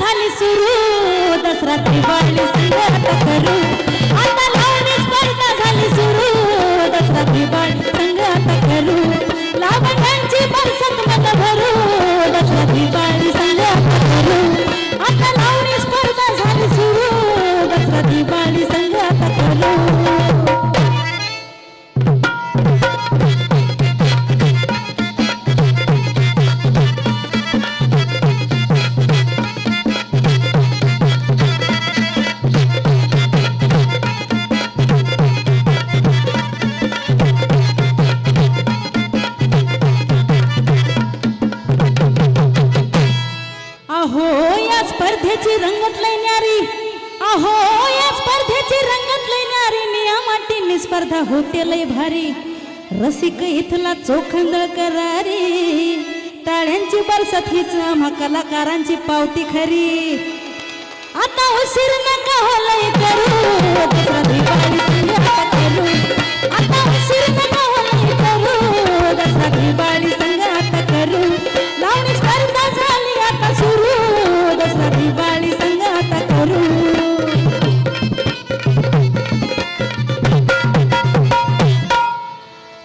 झाली सुरू. दसरा दिवाळी संगत करू. आता लावणी स्पर्धा झाली सुरू. दसरा दिवाळी स्पर्धेची रंगत लेण्यारी अहो या स्पर्धेची रंगत लेण्यारी निया माटीनी स्पर्धा होते लय भारी. रसिक इथला चोखंदळ करारी. टाळ्यांची बरसत हिच आम्हा कलाकारांची पावती खरी. आता उशीर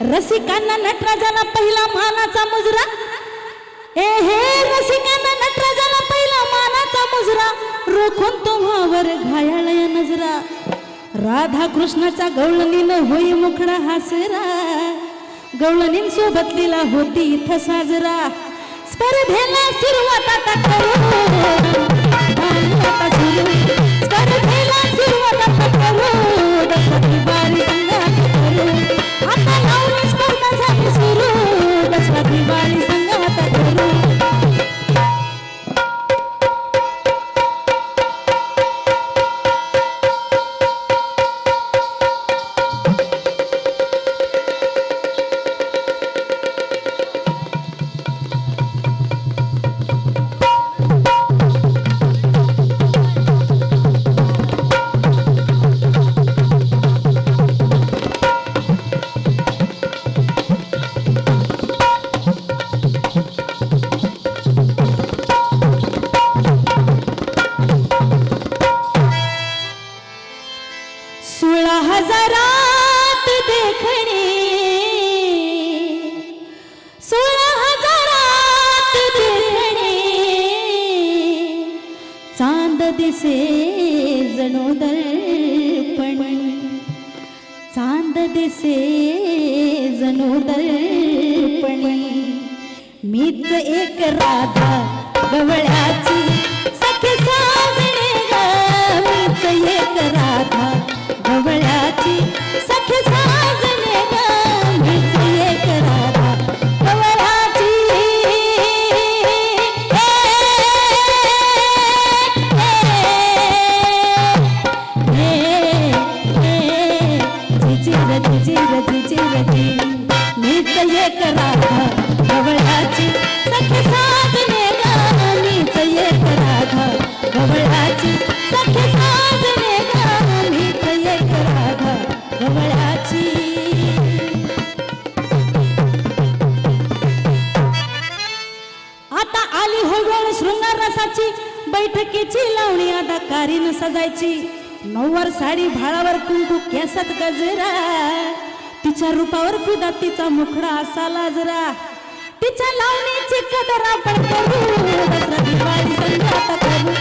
रसिकांना नटराजाला पहिला मानाचा मुजरा. ए हे रसिकांना नटराजाला पहिला मानाचा मुजरा. रोखून तुम्हावर घायाळ नजरा. राधा कृष्णाचा गवळणीनं होई मुखडा हासरा. गवळणीं सोबत लिला होती इथं साजरा. स्पर्धेला सुरुवात आता करू. दर्पण चांद दिसे जणू दर्पण मीच एक राधा गवळ्याची सखी सावे सजायची. नऊवार साडी भाळावर कुंकू केसात गजरा. तिच्या रूपावर फिदा तिचा मुखडा असा लाजरा. तिच्या लावणीची कदरा पण करू दसरा दिवाळी संघात करू.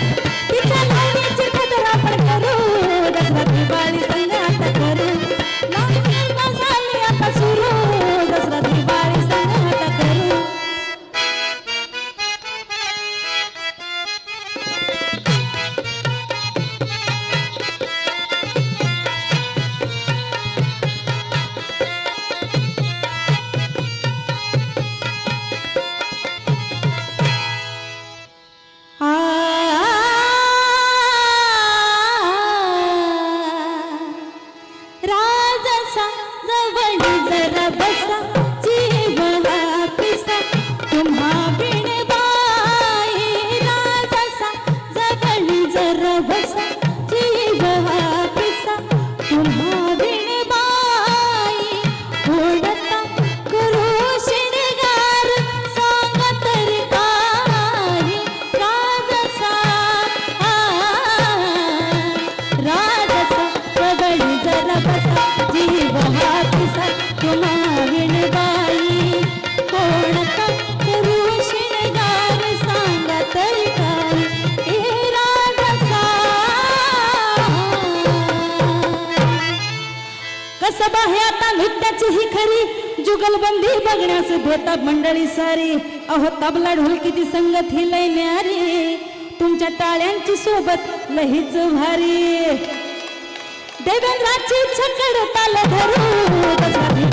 कसबा हे आता नृत्याची ही खरी? जुगलबंदी बघण्यास भेटतात मंडळी सारी. अहो तबला ढोलकीची संगत ही लय न्यारी. तुमच्या टाळ्यांची सोबत लहीच भारी. देवेंद्राची छकड ताल धरू.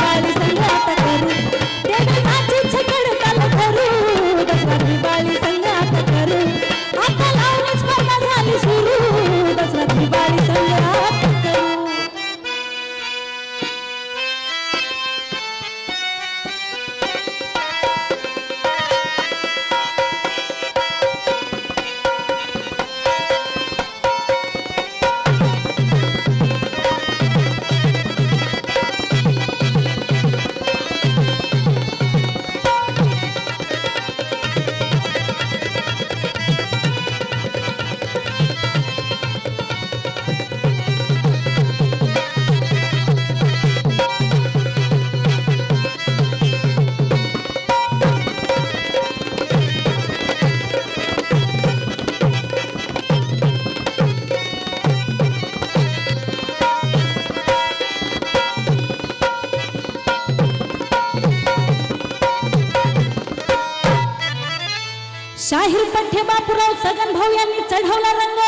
बापूराव सगन भाऊ यांनी चढवला रंग.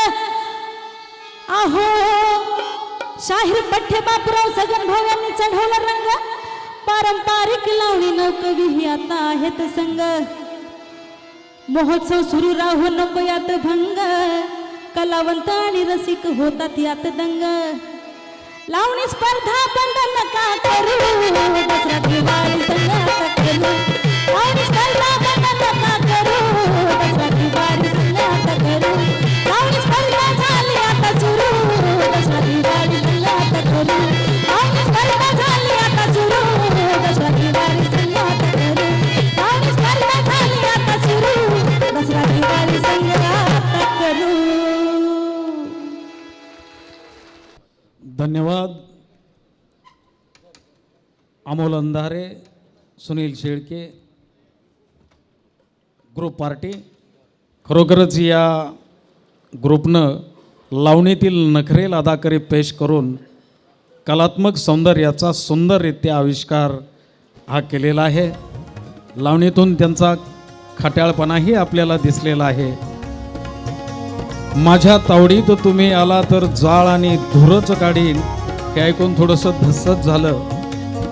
आहो शाहीर पठ्ठे बापूराव सगन भाऊ यांनी चढवला रंग. पारंपरिक लावणी नौकवी ही आता आहेत संग. महोत्सव सुरू राहू नको यात भंग. कलावंत आणि रसिक होतात यात दंग. लावणी स्पर्धा बंद नका करू दसरा दिवाळी धन्यवाद। Amol Andhare Sunil Shelke group party. खरोखरच या ग्रुपनं लावणीतील नखरेल अदाकारी पेश करून कलात्मक सौंदर्याचा सुंदररित्या आविष्कार हा केलेला आहे. लावणीतून त्यांचा खट्याळपणाही आपल्याला दिसलेला आहे. माझ्या तावडीत तुम्ही आला तर जाळ आणि धुरच काढीन. हे ऐकून थोडंसं धस्सत झालं.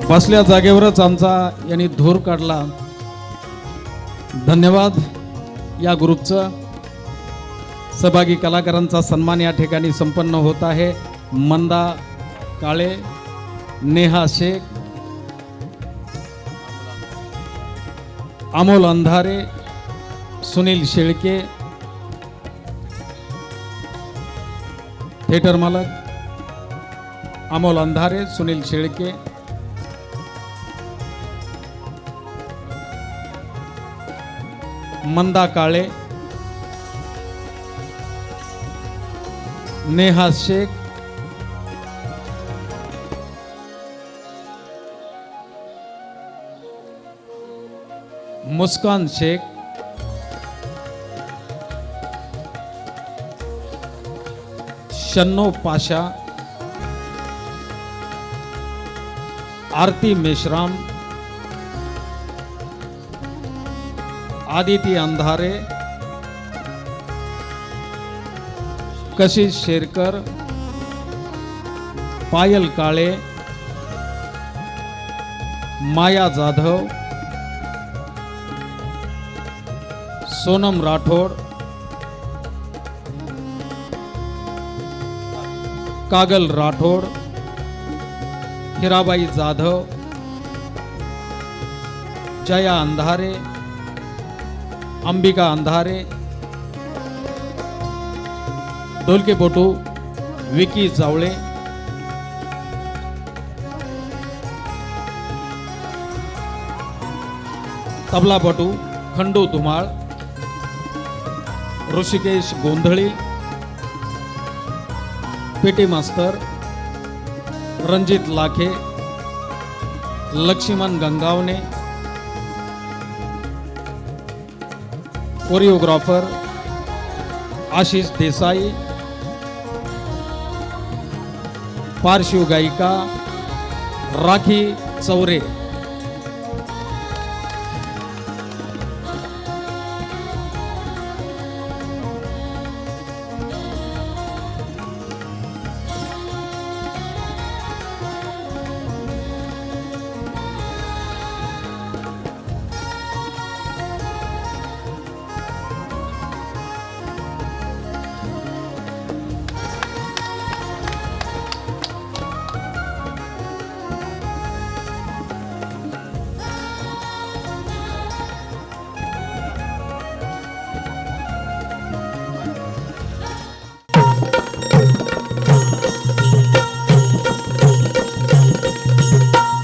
बसल्या जागेवरच आमचा यांनी धूर काढला. धन्यवाद या ग्रुपचं. सहभागी कलाकारांचा सन्मान या ठिकाणी संपन्न होत आहे. मंदा काळे नेहा शेख अमोल अंधारे सुनील शेळके थिएटर मालक अमोल अंधारे सुनील शेळके मंदा काळे नेहा शेख मुस्कान शेख शन्नो पाशा आरती मेश्राम आदिती अंधारे कशिश शेरकर पायल काळे माया जाधव सोनम राठोड कागल राठोड हिराबाई जाधव जया अंधारे अंबिका अंधारे डोलकेपोटू विकी जावळे तबलापटू खंडू धुमाळ ऋषिकेश गोंधळी पेटी मास्तर रणजित लाखे लक्ष्मण गंगावने कोरिओग्राफर आशिष देसाई पार्श्व गायिका राखी चौरे।